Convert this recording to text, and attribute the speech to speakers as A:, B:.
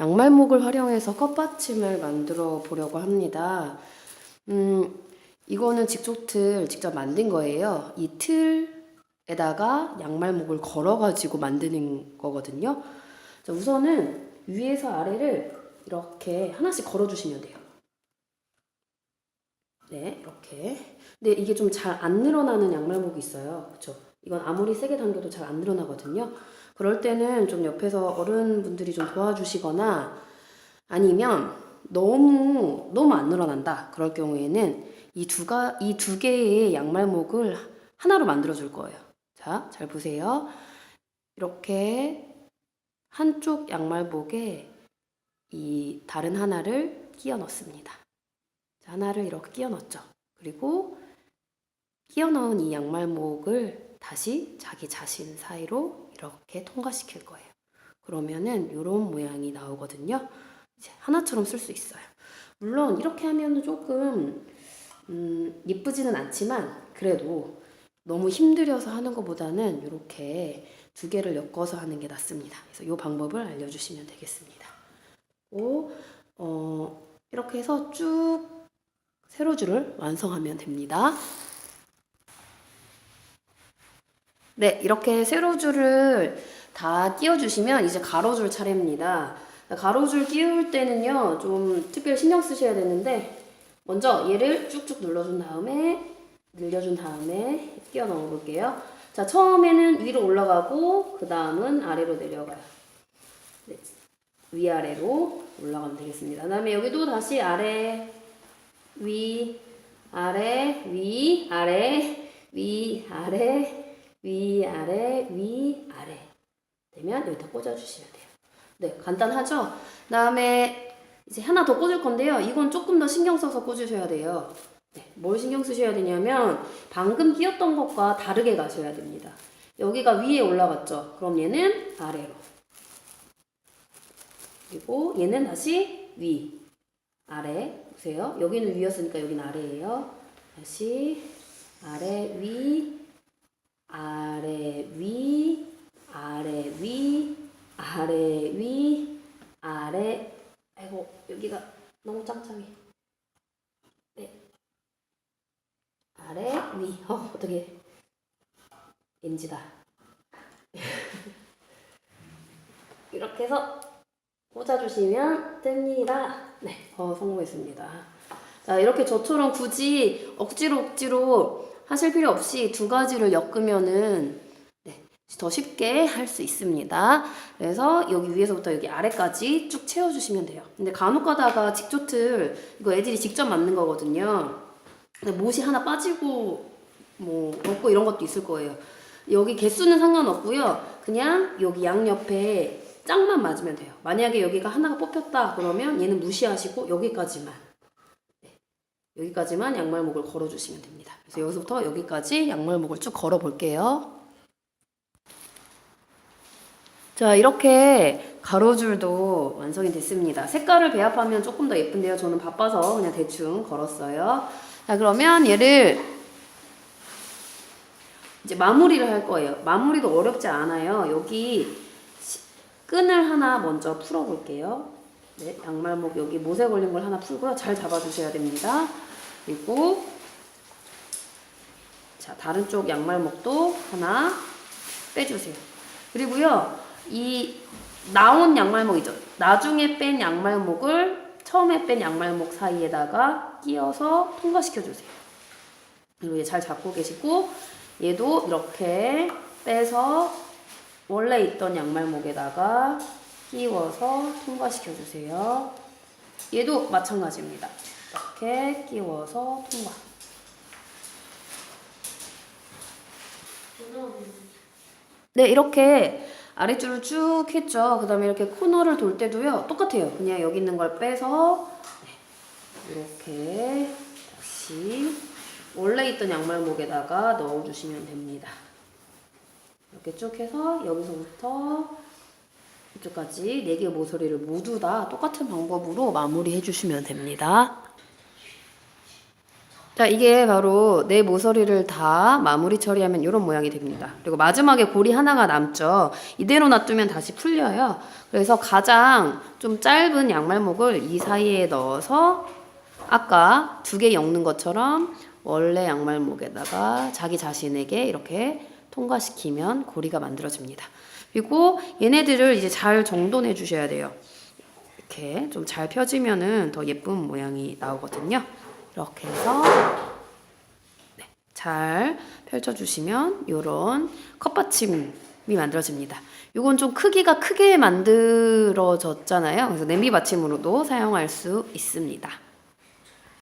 A: 양말목을 활용해서 컵받침을 만들어 보려고 합니다. 음, 이거는 직조틀 직접 만든 거예요. 이 틀에다가 양말목을 걸어가지고 만드는 거거든요. 자, 우선은 위에서 아래를 이렇게 하나씩 걸어주시면 돼요. 네, 이렇게. 근데 이게 좀 잘 안 늘어나는 양말목이 있어요. 그쵸? 이건 아무리 세게 당겨도 잘 안 늘어나거든요. 그럴 때는 좀 옆에서 어른분들이 좀 도와주시거나 아니면 너무, 너무 안 늘어난다. 그럴 경우에는 이 두 가, 이 두 개의 양말목을 하나로 만들어 줄 거예요. 자, 잘 보세요. 이렇게 한쪽 양말목에 이 다른 하나를 끼워 넣습니다. 자, 하나를 이렇게 끼워 넣었죠. 그리고 끼워 넣은 이 양말목을 다시 자기 자신 사이로 이렇게 통과시킬 거예요. 그러면은 이런 모양이 나오거든요. 이제 하나처럼 쓸 수 있어요. 물론 이렇게 하면 조금 음, 예쁘지는 않지만 그래도 너무 힘들여서 하는 것보다는 이렇게 두 개를 엮어서 하는 게 낫습니다. 그래서 이 방법을 알려주시면 되겠습니다. 오, 어, 이렇게 해서 쭉 세로줄을 완성하면 됩니다. 네, 이렇게 세로줄을 다 끼워주시면 이제 가로줄 차례입니다. 가로줄 끼울 때는요, 좀 특별히 신경 쓰셔야 되는데, 먼저 얘를 쭉쭉 눌러준 다음에, 늘려준 다음에 끼워 넣어 볼게요. 자, 처음에는 위로 올라가고, 그 다음은 아래로 내려가요. 네, 위아래로 올라가면 되겠습니다. 그 다음에 여기도 다시 아래, 위, 아래, 위, 아래, 위, 아래, 위, 아래, 위, 아래. 되면 여기다 꽂아주시면 돼요. 네, 간단하죠? 그 다음에 이제 하나 더 꽂을 건데요. 이건 조금 더 신경 써서 꽂으셔야 돼요. 네, 뭘 신경 쓰셔야 되냐면 방금 끼웠던 것과 다르게 가셔야 됩니다. 여기가 위에 올라갔죠? 그럼 얘는 아래로. 그리고 얘는 다시 위, 아래. 보세요. 여기는 위였으니까 여기는 아래예요. 다시 아래, 위, 아래, 위, 아래, 위, 아래, 위, 아래. 아이고, 여기가 너무 짱짱해. 네. 아래, 위. 어, 어떻게. 인지다. 이렇게 해서 꽂아주시면 됩니다. 네, 어, 성공했습니다. 자, 이렇게 저처럼 굳이 억지로 억지로 하실 필요 없이 두 가지를 엮으면은 네, 더 쉽게 할 수 있습니다. 그래서 여기 위에서부터 여기 아래까지 쭉 채워주시면 돼요. 근데 간혹 가다가 직조틀 이거 애들이 직접 만든 거거든요. 근데 못이 하나 빠지고 뭐 없고 이런 것도 있을 거예요. 여기 개수는 상관없고요. 그냥 여기 양옆에 짝만 맞으면 돼요. 만약에 여기가 하나가 뽑혔다 그러면 얘는 무시하시고 여기까지만 네, 여기까지만 양말목을 걸어주시면 됩니다. 그래서 여기서부터 여기까지 양말목을 쭉 걸어 볼게요. 자 이렇게 가로줄도 완성이 됐습니다. 색깔을 배합하면 조금 더 예쁜데요. 저는 바빠서 그냥 대충 걸었어요. 자 그러면 얘를 이제 마무리를 할 거예요. 마무리도 어렵지 않아요. 여기 시- 끈을 하나 먼저 풀어 볼게요. 네, 양말목 여기 못에 걸린 걸 하나 풀고요. 잘 잡아주셔야 됩니다. 그리고 자 다른 쪽 양말목도 하나 빼주세요. 그리고요 이 나온 양말목이죠. 나중에 뺀 양말목을 처음에 뺀 양말목 사이에다가 끼워서 통과시켜 주세요. 그리고 얘 잘 잡고 계시고 얘도 이렇게 빼서 원래 있던 양말목에다가 끼워서 통과시켜 주세요. 얘도 마찬가지입니다. 이렇게 끼워서 통과. 네, 이렇게 아래줄을 쭉 했죠. 그 다음에 이렇게 코너를 돌 때도요, 똑같아요. 그냥 여기 있는 걸 빼서, 네, 이렇게 다시 원래 있던 양말목에다가 넣어주시면 됩니다. 이렇게 쭉 해서 여기서부터 이쪽까지 네 개의 모서리를 모두 다 똑같은 방법으로 마무리해 주시면 됩니다. 자, 이게 바로 내 모서리를 다 마무리 처리하면 이런 모양이 됩니다. 그리고 마지막에 고리 하나가 남죠. 이대로 놔두면 다시 풀려요. 그래서 가장 좀 짧은 양말목을 이 사이에 넣어서 아까 두 개 엮는 것처럼 원래 양말목에다가 자기 자신에게 이렇게 통과시키면 고리가 만들어집니다. 그리고 얘네들을 이제 잘 정돈해 주셔야 돼요. 이렇게 좀 잘 펴지면은 더 예쁜 모양이 나오거든요. 이렇게 해서 네, 잘 펼쳐주시면 이런 컵받침이 만들어집니다. 이건 좀 크기가 크게 만들어졌잖아요. 그래서 냄비 받침으로도 사용할 수 있습니다.